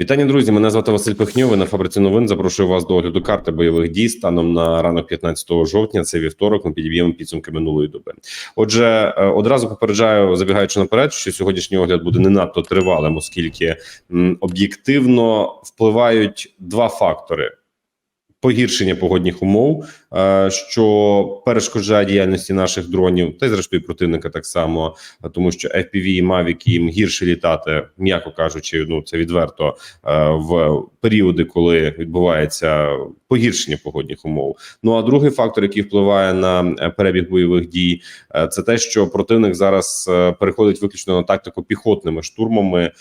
Вітання, друзі. Мене звати Василь Пихньов. Ви на фабриці новин. Запрошую вас до огляду карти бойових дій станом на ранок 15 жовтня. Це вівторок. Ми підіб'ємо підсумки минулої доби. Отже, е, одразу попереджаю, забігаючи наперед, що сьогоднішній огляд буде не надто тривалим, оскільки об'єктивно впливають два фактори. Погіршення погодних умов, е, що перешкоджає діяльності наших дронів, та й зрештою противника так само, е, тому що FPV і Mavic їм гірше літати, м'яко кажучи, ну це відверто е, в періоди, коли відбувається погіршення погодних умов. Ну а другий фактор, який впливає на перебіг бойових дій, це те, що противник зараз переходить виключно на тактику піхотними штурмами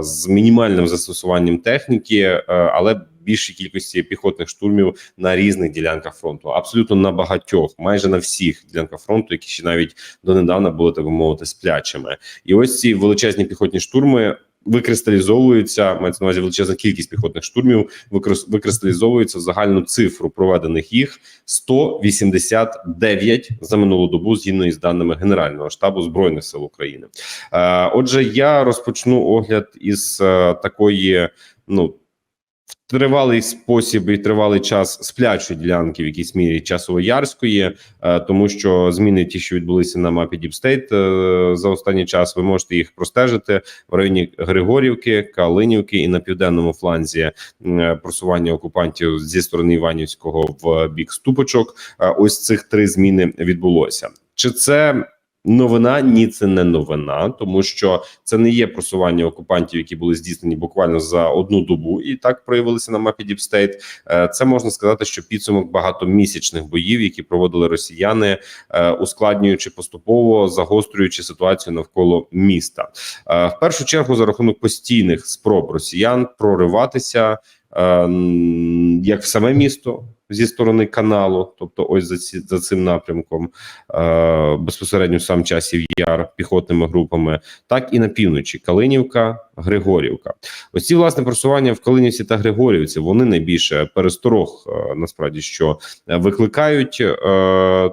з мінімальним застосуванням техніки, але більшій кількості піхотних штурмів на різних ділянках фронту. Абсолютно на багатьох, майже на всіх ділянках фронту, які ще навіть донедавна були так би мовити сплячими. І ось ці величезні піхотні штурми. Викристалізовуються, мається на увазі величезна кількість піхотних штурмів, викрис- викристалізовуються в загальну цифру проведених їх 189 за минулу добу, згідно із даними Генерального штабу збройних сил України. Е, отже, я розпочну огляд із е, такої, ну тривалий спосіб і тривалий час сплячої ділянки в якійсь мірі часово-ярської, е, тому що зміни, ті, що відбулися на мапі е, за останній час, ви можете їх простежити в районі Григорівки, Калинівки і на південному фланзі е, просування окупантів зі сторони Іванівського в бік Ступочок. Е, Ось цих три зміни відбулося. Чи це новина? Ні, це не новина, тому що це не є просування окупантів, які були здійснені буквально за одну добу, і так проявилися на мапі. Е, Це можна сказати, що підсумок багатомісячних боїв, які проводили росіяни, е, ускладнюючи поступово загострюючи ситуацію навколо міста. Е, В першу чергу за рахунок постійних спроб росіян прориватися е, як в саме місто. Зі сторони каналу, тобто ось за ці за цим напрямком, е, безпосередньо сам часів яр піхотними групами, так і на півночі. Калинівка, Григорівка. Ось ці власне просування в Калинівці та Григорівці вони найбільше пересторог е, насправді що е, викликають, е,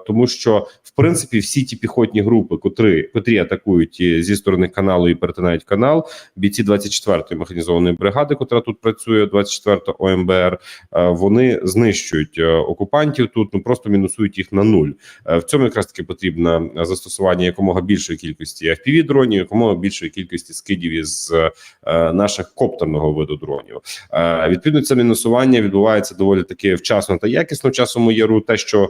тому що в принципі всі ті піхотні групи, котрі котрі атакують зі сторони каналу і перетинають канал, бійці 24-ї механізованої бригади, котра тут працює, 24 ОМБР, вони знищують окупантів тут, ну просто мінусують їх на нуль. В цьому якраз таки потрібно застосування якомога більшої кількості fpv дронів, якомога більшої кількості скидів із наших коптерного виду дронів. Е, Відповідно, це мінусування відбувається доволі таки вчасно та якісно Часом яру. Те, що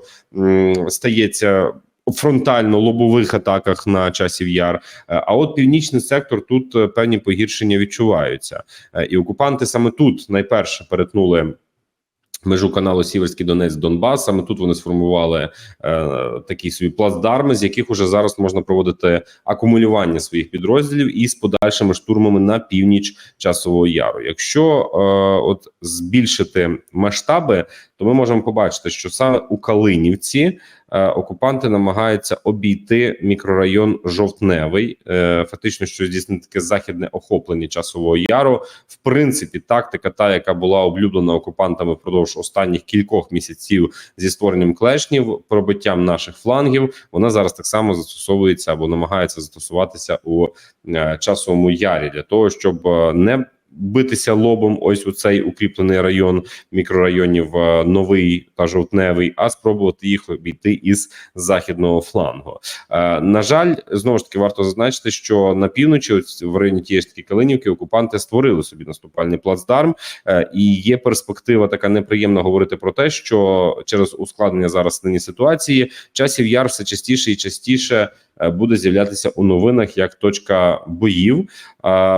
стається. Фронтально-лобових атаках на часів яр, Е, а от північний сектор тут е, певні погіршення відчуваються, Е, і окупанти саме тут найперше перетнули межу каналу Сіверський Донець Донбас. Саме тут вони сформували е, такі свої плацдарми, з яких уже зараз можна проводити акумулювання своїх підрозділів і з подальшими штурмами на північ часового яру. Якщо е, от збільшити масштаби, то ми можемо побачити, що саме у Калинівці окупанти намагаються обійти мікрорайон Жовтневий, е, фактично, що здійснити таке західне охоплення часового яру. В принципі, тактика, та яка була облюблена окупантами впродовж останніх кількох місяців зі створенням клешнів, пробиттям наших флангів, вона зараз так само застосовується або намагається застосуватися у е, часовому ярі для того, щоб е, не битися лобом, ось у цей укріплений район мікрорайонів е, новий та жовтневий, а спробувати їх обійти із західного флангу. Е, на жаль, знову ж таки варто зазначити, що на півночі, в районі тієї ж таки Калинівки, окупанти створили собі наступальний плацдарм, е, і є перспектива така неприємна говорити про те, що через ускладнення зараз нині ситуації часів яр все частіше і частіше. Е, Буде з'являтися у новинах як точка боїв.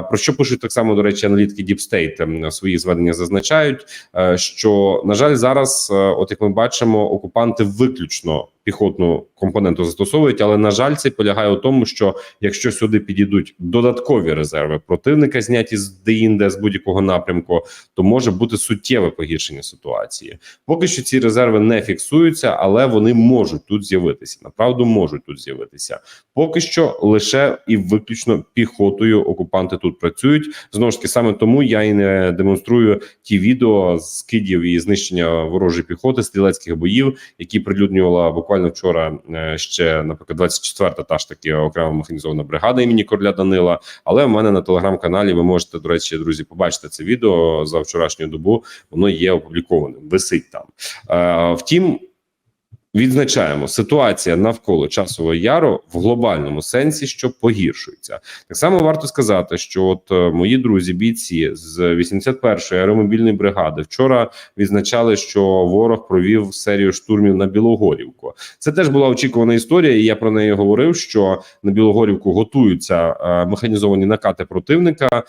Про що пишуть так само, до речі, аналітики Deep State ем, свої зведення зазначають, е, що на жаль, зараз, е, от як ми бачимо, окупанти виключно піхотну компоненту застосовують, але на жаль, це полягає у тому, що якщо сюди підійдуть додаткові резерви противника, зняті з деінде з будь-якого напрямку, то може бути суттєве погіршення ситуації. Поки що ці резерви не фіксуються, але вони можуть тут з'явитися. Направду можуть тут з'явитися. Поки що лише і виключно піхотою окупанти тут працюють. Знову ж таки, саме тому я і не демонструю ті відео скидів і знищення ворожої піхоти, стрілецьких боїв, які прилюднювала буквально буквально вчора е, ще, наприклад, 24-та та ж таки окрема механізована бригада імені Короля Данила. Але в мене на телеграм-каналі ви можете, до речі, друзі, побачити це відео за вчорашню добу. Воно є опубліковане, висить там. Е, втім. Відзначаємо ситуація навколо часового яру в глобальному сенсі, що погіршується. Так само варто сказати, що от е, мої друзі, бійці з 81-ї аеромобільної бригади, вчора відзначали, що ворог провів серію штурмів на Білогорівку. Це теж була очікувана історія, і я про неї говорив. Що на Білогорівку готуються е, механізовані накати противника, е,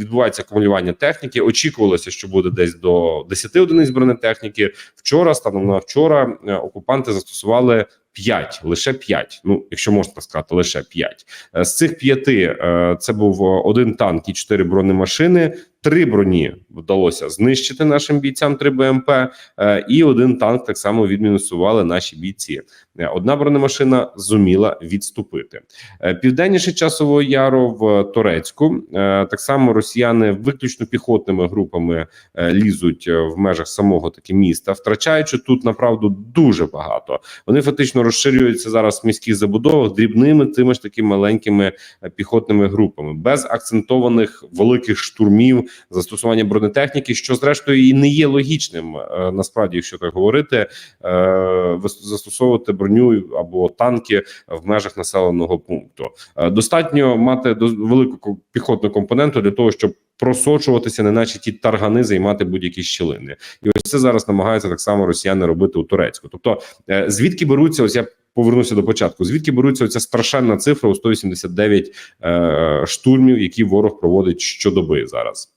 відбувається акумулювання техніки. Очікувалося, що буде десь до 10 одиниць бронетехніки. Вчора, станом на вчора, е, окупанти застосували 5, лише 5, Ну, якщо можна сказати, лише 5. Е, З цих п'яти е, це був один танк і чотири бронемашини. Три броні вдалося знищити нашим бійцям 3 БМП, е, і один танк так само відмінусували наші бійці. Е, Одна бронемашина зуміла відступити. Е, Південніше часового яру в Торецьку е, так само росіяни виключно піхотними групами е, лізуть е, в межах самого таки міста, втрачаючи тут направду дуже багато. Вони фактично розширюються зараз в міських забудовах дрібними тими ж таки маленькими е, піхотними групами, без акцентованих великих штурмів, застосування бронетехніки, що зрештою і не є логічним. е, Насправді, якщо так говорити, е, застосовувати броню або танки в межах населеного пункту. Достатньо мати велику піхотну компоненту для того, щоб просочуватися, неначе ті таргани займати будь-які щілини, і ось це зараз намагаються так само росіяни робити у Турецьку. Тобто, е, звідки беруться ось я. Повернуся до початку. Звідки беруться оця страшенна цифра у 189 е, штурмів, які ворог проводить щодоби зараз?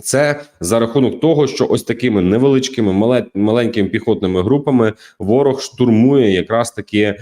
Це за рахунок того, що ось такими невеличкими маленькими піхотними групами ворог штурмує якраз таки е,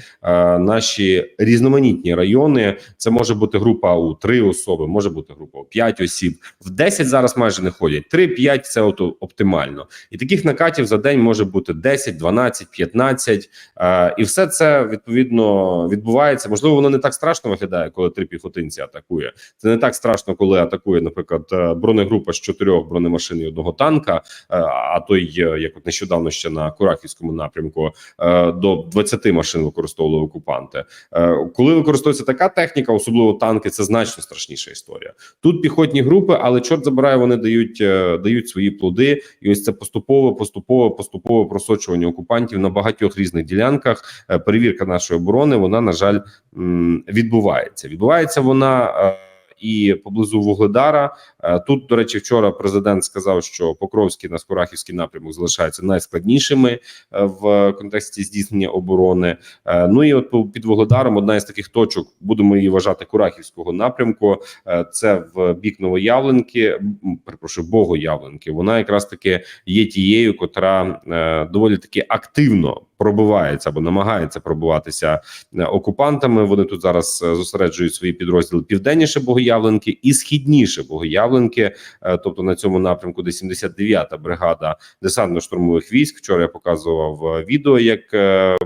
наші різноманітні райони. Це може бути група у три особи, може бути група у п'ять осіб. В 10 зараз майже не ходять. 3-5 – це от оптимально. І таких накатів за день може бути 10, 12, 15. Е, і все це відповідно відбувається. Можливо, воно не так страшно виглядає, коли три піхотинці атакує. Це не так страшно, коли атакує, наприклад, е, бронегрупа з чотирьох бронемашин і одного танка. е, А то й е, як от нещодавно ще на Курахівському напрямку е, до 20 машин використовували окупанти. Е, Коли використовується така техніка, особливо танки, це значно страшніша історія. Тут піхотні групи, але чорт забирає, вони дають дають свої плоди, і ось це поступове, поступове, поступове просочування окупантів на багатьох різних ділянках. Перевірка нашої оборони, вона на жаль відбувається. Відбувається вона. І поблизу Вугледара Е, тут, до речі, вчора президент сказав, що Покровський на Скорахівський напрямок залишаються найскладнішими е, в контексті здійснення оборони. Е, Ну і от під Вугледаром одна із таких точок, будемо її вважати Курахівського напрямку. Це в бік Новоявленки, перепрошую, Богоявленки. Вона якраз таки є тією, котра доволі таки активно пробивається або намагається пробиватися е, окупантами. Вони тут зараз е, зосереджують свої підрозділи південніше Богоявленки і східніше Богоявленки, е, тобто на цьому напрямку, де 79-та бригада десантно-штурмових військ. Вчора я показував відео, як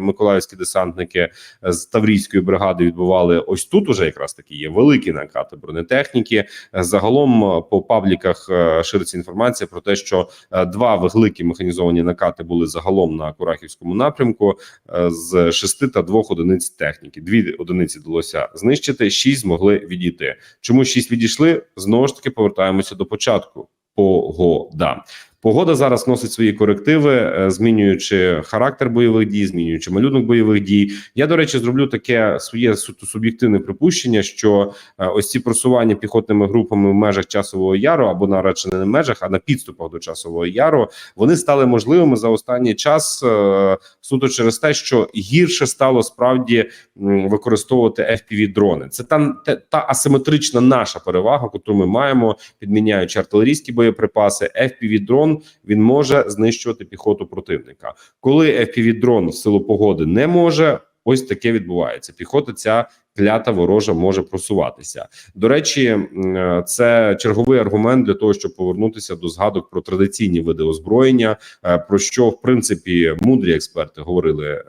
миколаївські десантники з Таврійської бригади відбували ось тут. Уже якраз такі є великі накати бронетехніки. Загалом по пабліках шириться інформація про те, що два великі механізовані накати були загалом на Курахівському напрямку е, з шести та двох одиниць техніки. Дві одиниці вдалося знищити, шість змогли відійти. Чому шість відійшли? Знову ж таки повертаємося до початку. Погода. Погода зараз носить свої корективи, е, змінюючи характер бойових дій, змінюючи малюнок бойових дій. Я до речі зроблю таке своє суб'єктивне припущення, що е, ось ці просування піхотними групами в межах часового яру або на радше не в межах, а на підступах до часового яру вони стали можливими за останній час е, суто через те, що гірше стало справді використовувати fpv дрони. Це та, та асиметрична наша перевага, яку ми маємо, підміняючи артилерійські боєприпаси. fpv дрон він може знищувати піхоту противника. Коли fpv дрон в силу погоди не може, ось таке відбувається. Піхота ця клята ворожа може просуватися. До речі, е, це черговий аргумент для того, щоб повернутися до згадок про традиційні види озброєння, е, про що в принципі мудрі експерти говорили е,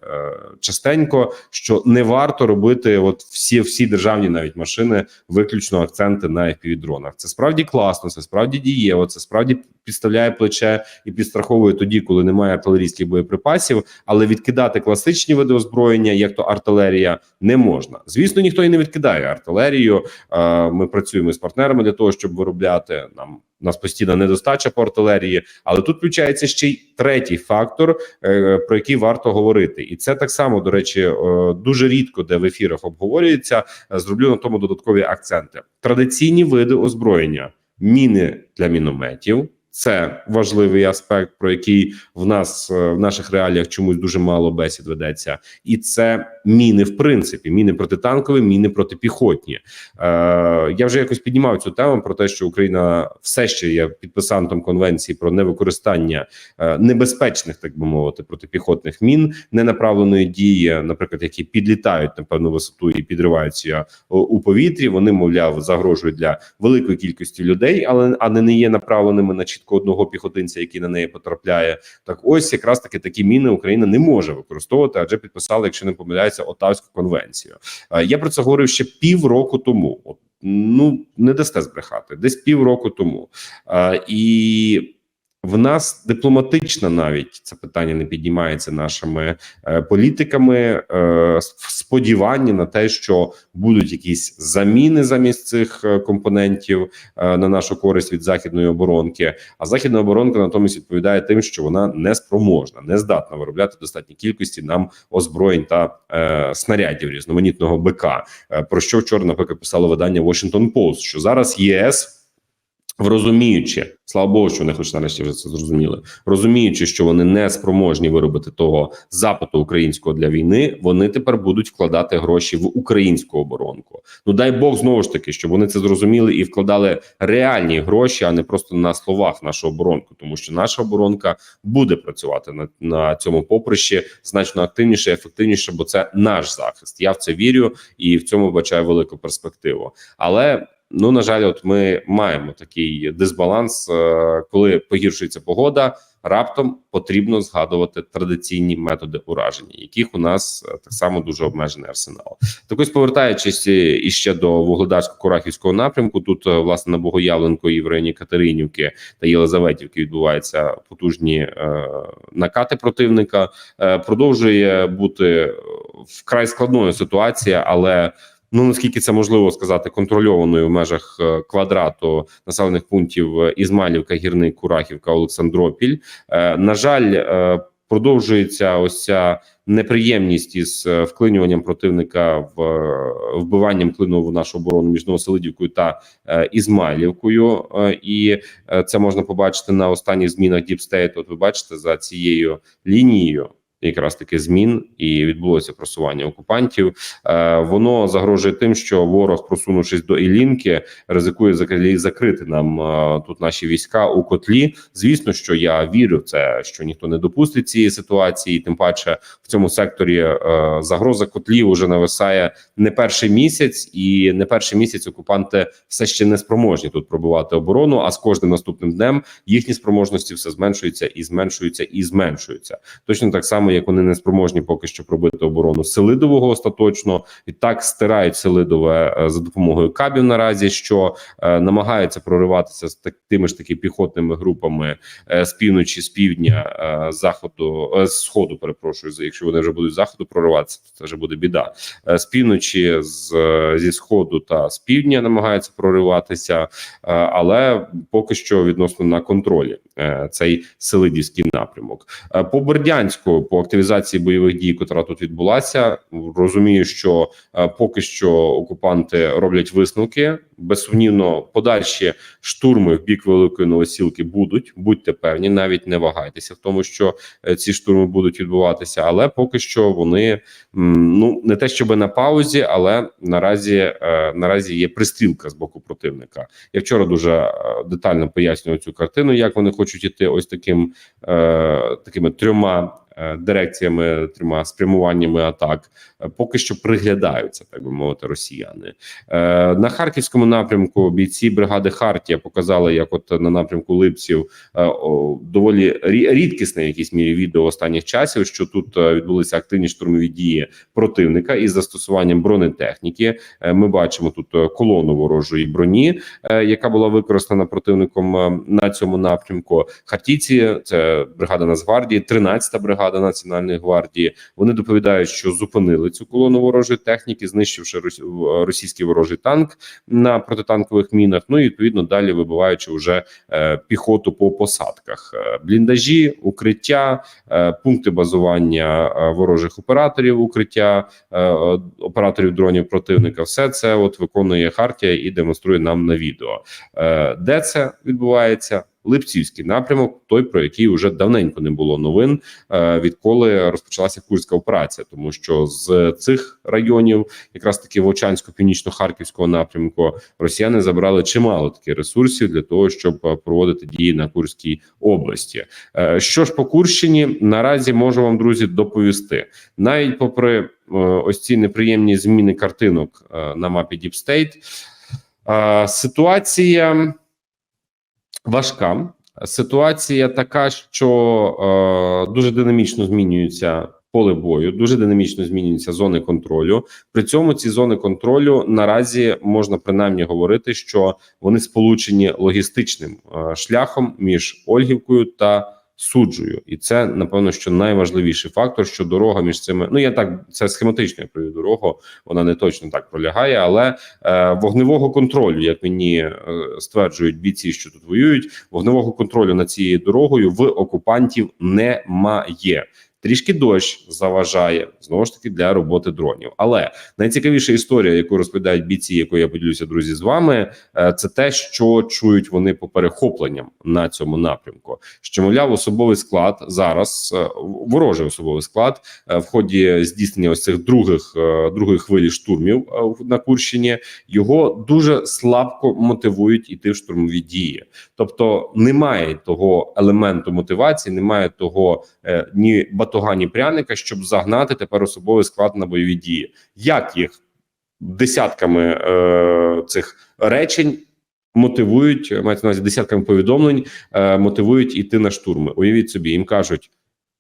частенько, що не варто робити от всі всі державні навіть машини виключно акценти на FPV-дронах. Це справді класно, це справді дієво, це справді підставляє плече і підстраховує тоді, коли немає артилерійських боєприпасів. Але відкидати класичні види озброєння, як то артилерія, не можна. Звісно, ніхто і не відкидає артилерію. Е, Ми працюємо з партнерами для того, щоб виробляти нам. Нас постійна недостача по артилерії, але тут включається ще й третій фактор, е, про який варто говорити, і це так само до речі, е, дуже рідко, де в ефірах обговорюється. Зроблю на тому додаткові акценти. Традиційні види озброєння, міни для мінометів. Це важливий аспект, про який в нас е, в наших реаліях чомусь дуже мало бесід ведеться, і це міни, в принципі, міни протитанкові, міни протипіхотні. Е, я вже якось піднімав цю тему про те, що Україна все ще є підписантом конвенції про невикористання е, небезпечних, так би мовити, протипіхотних мін ненаправленої дії, наприклад, які підлітають на певну висоту і підриваються у- у повітрі. Вони, мовляв, загрожують для великої кількості людей, але а не є направленими на чітко одного піхотинця, який на неї потрапляє. Так, ось якраз таки такі міни Україна не може використовувати, адже підписали, якщо не помиляюся, Отавську конвенцію. Е, Я про це говорив ще півроку тому. От, ну не дасте збрехати, десь півроку тому. Е, І в нас дипломатично навіть це питання не піднімається нашими е, політиками. Е, сподівання на те, що будуть якісь заміни замість цих е, компонентів е, на нашу користь від західної оборонки. А західна оборонка натомість відповідає тим, що вона не спроможна, не здатна виробляти достатні кількості нам озброєнь та е, снарядів різноманітного БК. Е, про що вчора, наприклад, писало видання Washington Post, що зараз ЄС. Розуміючи, слава Богу, що вони хоч нарешті вже це зрозуміли. Розуміючи, що вони не спроможні виробити того запиту українського для війни, вони тепер будуть вкладати гроші в українську оборонку. Ну дай Бог знову ж таки, щоб вони це зрозуміли і вкладали реальні гроші, а не просто на словах нашу оборонку, тому що наша оборонка буде працювати на, на цьому поприщі значно активніше, ефективніше, бо це наш захист. Я в це вірю і в цьому бачаю велику перспективу. Але Ну на жаль, от ми маємо такий дисбаланс, е, коли погіршується погода. Раптом потрібно згадувати традиційні методи ураження, яких у нас е, так само дуже обмежений арсенал. Так ось повертаючись е, іще до вугледарсько-курахівського напрямку, тут власне на Богоявленко і в районі Катеринівки та Єлизаветівки відбуваються потужні е, накати противника. Е, продовжує бути вкрай складною ситуація, але Ну наскільки це можливо сказати, контрольованою в межах е, квадрату населених пунктів е, Ізмайлівка, Гірник, Курахівка, Олександропіль. Е, На жаль, продовжується ось ця неприємність із вклинюванням противника в вбиванням клину в нашу оборону між Новоселидівкою та Ізмайлівкою. І це можна побачити на останніх змінах State. От ви бачите за цією лінією якраз таки змін і відбулося просування окупантів. Е, воно загрожує тим, що ворог, просунувшись до Ілінки, ризикує закрити, нам е, тут наші війська у котлі. Звісно, що я вірю в це, що ніхто не допустить цієї ситуації. Тим паче в цьому секторі е, загроза котлів уже нависає не перший місяць, і не перший місяць окупанти все ще не спроможні тут пробувати оборону. А з кожним наступним днем їхні спроможності все зменшуються і зменшуються і зменшуються. Точно так само, як вони не спроможні поки що пробити оборону Селидового остаточно, і так стирають Селидове е, за допомогою кабів наразі, що е, намагаються прориватися з так, тими ж таки піхотними групами е, з півночі, з півдня, заходу, з сходу. Перепрошую, за- якщо вони вже будуть з заходу прориватися, то це вже буде біда. З півночі, з зі сходу та з півдня намагаються прориватися, але поки що відносно на контролі цей Селидівський напрямок. По Бердянську, по активізації бойових дій, котра тут відбулася, розумію, що е, поки що окупанти роблять висновки. Безсумнівно, подальші штурми в бік великої новосілки будуть. Будьте певні, навіть не вагайтеся в тому, що е, ці штурми будуть відбуватися. Але поки що вони ну не те, щоб на паузі, але наразі е, наразі є пристрілка з боку противника. Я вчора дуже детально пояснював цю картину, як вони хочуть іти ось таким такими трьома дирекціями, трьома спрямуваннями атак, е, поки що приглядаються, так би мовити, росіяни Е, на харківському напрямку. Бійці бригади Хартія показали, як от на напрямку Липців е, доволі рідкісне в якійсь мірі відео останніх часів, що тут е, відбулися активні штурмові дії противника із застосуванням бронетехніки. Е, Ми бачимо тут е, колону ворожої броні, е, яка була використана противником е, на цьому напрямку. Хартійці, це бригада Нацгвардії, 13-та бригада Національної гвардії. Вони доповідають, що зупинили цю колону ворожої техніки, знищивши російський ворожий танк на протитанкових мінах. Ну і відповідно далі вибиваючи вже е, піхоту по посадках, Е, бліндажі, укриття, е, пункти базування е, ворожих операторів, укриття е, е, операторів дронів противника. Все це от виконує Хартія і демонструє нам на відео. Е, Де це відбувається? Липцівський напрямок, той про який вже давненько не було новин, е, відколи розпочалася курська операція, тому що з цих районів, якраз таки Вовчансько північно-харківського напрямку, росіяни забрали чимало таких ресурсів для того, щоб е, проводити дії на Курській області. Е, Що ж по Курщині? Наразі можу вам, друзі, доповісти, навіть попри ось ці неприємні зміни картинок на мапі е, ситуація важка. Ситуація така, що е, дуже динамічно змінюється поле бою, дуже динамічно змінюються зони контролю. При цьому ці зони контролю наразі можна принаймні говорити, що вони сполучені логістичним е, шляхом між Ольгівкою та суджею, і це напевно що найважливіший фактор, що дорога між цими. Ну я так це схематично я провів дорогу. Вона не точно так пролягає, але е, вогневого контролю, як мені е, стверджують бійці, що тут воюють, вогневого контролю над цією дорогою в окупантів немає. Трішки дощ заважає знову ж таки для роботи дронів. Але найцікавіша історія, яку розповідають бійці, якою я поділюся, друзі, з вами, е, це те, що чують вони по перехопленням на цьому напрямку. Що мовляв, особовий склад зараз е, ворожий особовий склад е, в ході здійснення ось цих других другої хвилі штурмів на Курщині його дуже слабко мотивують іти в штурмові дії. Тобто немає того елементу мотивації, немає того ні батога, ні пряника, щоб загнати тепер особовий склад на бойові дії. Як їх десятками е, цих речень мотивують, мається на увазі десятками повідомлень, е, мотивують іти на штурми. Уявіть собі, їм кажуть: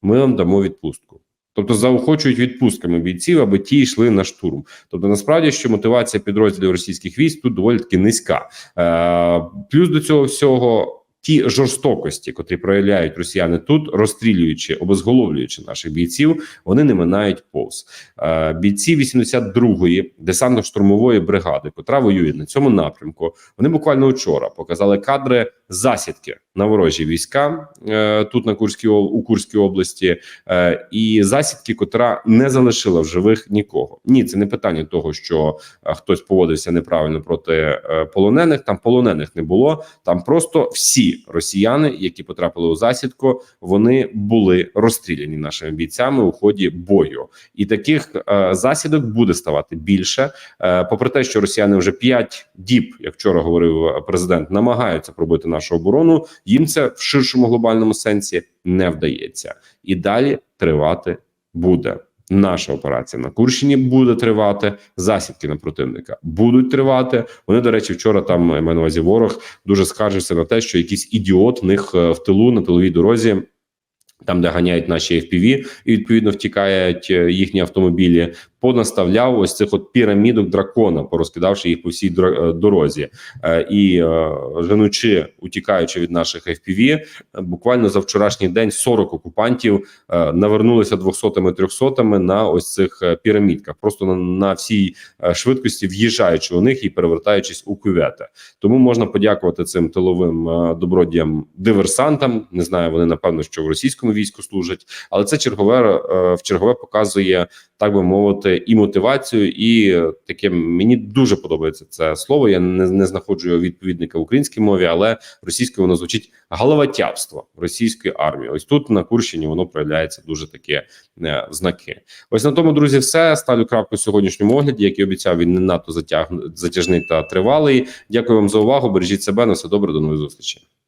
ми вам дамо відпустку. Тобто заохочують відпустками бійців, аби ті йшли на штурм. Тобто, насправді, що мотивація підрозділів російських військ тут доволі таки низька. Е, плюс до цього всього. Ті жорстокості, котрі проявляють росіяни тут, розстрілюючи, обезголовлюючи наших бійців, вони не минають повз Е, бійці 82-ї десантно-штурмової бригади, котра воює на цьому напрямку. Вони буквально вчора показали кадри засідки на ворожі війська е, тут на Курській у Курській області, е, і засідки, котра не залишила в живих нікого. Ні, це не питання того, що е, хтось поводився неправильно проти полонених. Там полонених не було. Там просто всі росіяни, які потрапили у засідку, вони були розстріляні нашими бійцями у ході бою. І таких засідок буде ставати більше. Попри те, що росіяни вже 5 діб, як вчора говорив президент, намагаються пробити нашу оборону. Їм це в ширшому глобальному сенсі не вдається, і далі тривати буде. Наша операція на Курщині буде тривати. Засідки на противника будуть тривати. Вони, до речі, вчора там маю на увазі ворог дуже скаржився на те, що якийсь ідіот в них е, в тилу на тиловій дорозі. Там, де ганяють наші FPV, і відповідно втікають е, їхні автомобілі, понаставляв ось цих от пірамідок дракона, порозкидавши їх по всій е, дорозі, Е, і е, женучи, утікаючи від наших FPV, буквально за вчорашній день 40 окупантів навернулися 200-ми, 300-ми на ось цих пірамідках, просто на, всій швидкості в'їжджаючи у них і перевертаючись у кювети. Тому можна подякувати цим тиловим добродіям диверсантам. Не знаю, вони напевно, що в російському війську служать, але це чергове в чергове показує, так би мовити, і мотивацію, і таке мені дуже подобається це слово. Я не, не знаходжу його відповідника в українській мові, але російською воно звучить головотяпство російської армії. Ось тут на Курщині воно проявляється дуже таке е, знаки. Ось на тому, друзі, все ставлю крапку в сьогоднішньому огляді. Як і обіцяв, він не надто затяг... затяжний та тривалий. Дякую вам за увагу. Бережіть себе на все добре. До нових зустрічей.